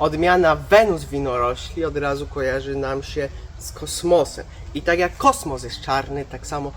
Odmiana Wenus winorośli od razu kojarzy nam się z kosmosem. I tak jak kosmos jest czarny, tak samo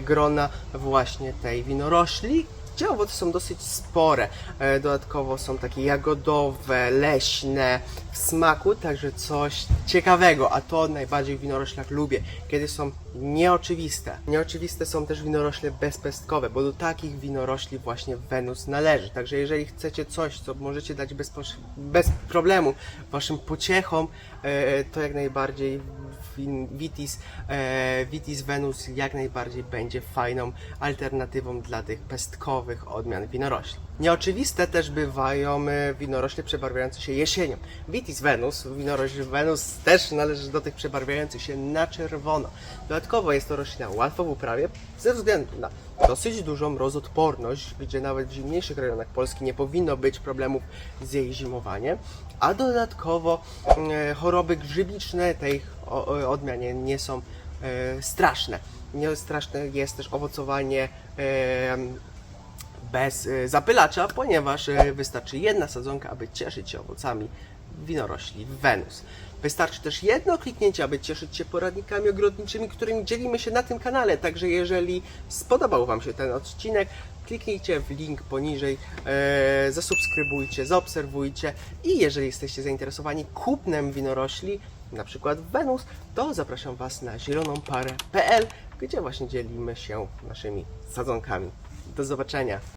grona właśnie tej winorośli, gdzie owoce są dosyć spore. E, Dodatkowo są takie jagodowe, leśne w smaku, także coś ciekawego, a to najbardziej w winoroślach lubię, kiedy są nieoczywiste. Nieoczywiste są też winorośle bezpestkowe, bo do takich winorośli właśnie Wenus należy. Także jeżeli chcecie coś, co możecie dać bez, bez problemu waszym pociechom, e, to jak najbardziej Vitis, e, Vitis Venus jak najbardziej będzie fajną alternatywą dla tych pestkowych odmian winorośli. Nieoczywiste też bywają e, winorośle przebarwiające się jesienią. Vitis Venus, winorośl Venus też należy do tych przebarwiających się na czerwono. Dodatkowo jest to roślina łatwa w uprawie ze względu na dosyć dużą mrozodporność, gdzie nawet w zimniejszych rejonach Polski nie powinno być problemów z jej zimowaniem, a dodatkowo e, choroby grzybiczne tej odmianie nie są straszne. Nie straszne jest też owocowanie e, bez e, zapylacza, ponieważ e, wystarczy jedna sadzonka, aby cieszyć się owocami winorośli Wenus. Wystarczy też jedno kliknięcie, aby cieszyć się poradnikami ogrodniczymi, którymi dzielimy się na tym kanale. Także jeżeli spodobał Wam się ten odcinek, kliknijcie w link poniżej, e, zasubskrybujcie, zaobserwujcie i jeżeli jesteście zainteresowani kupnem winorośli, na przykład Wenus, to zapraszam Was na zielonąparę.pl, gdzie właśnie dzielimy się naszymi sadzonkami. Do zobaczenia!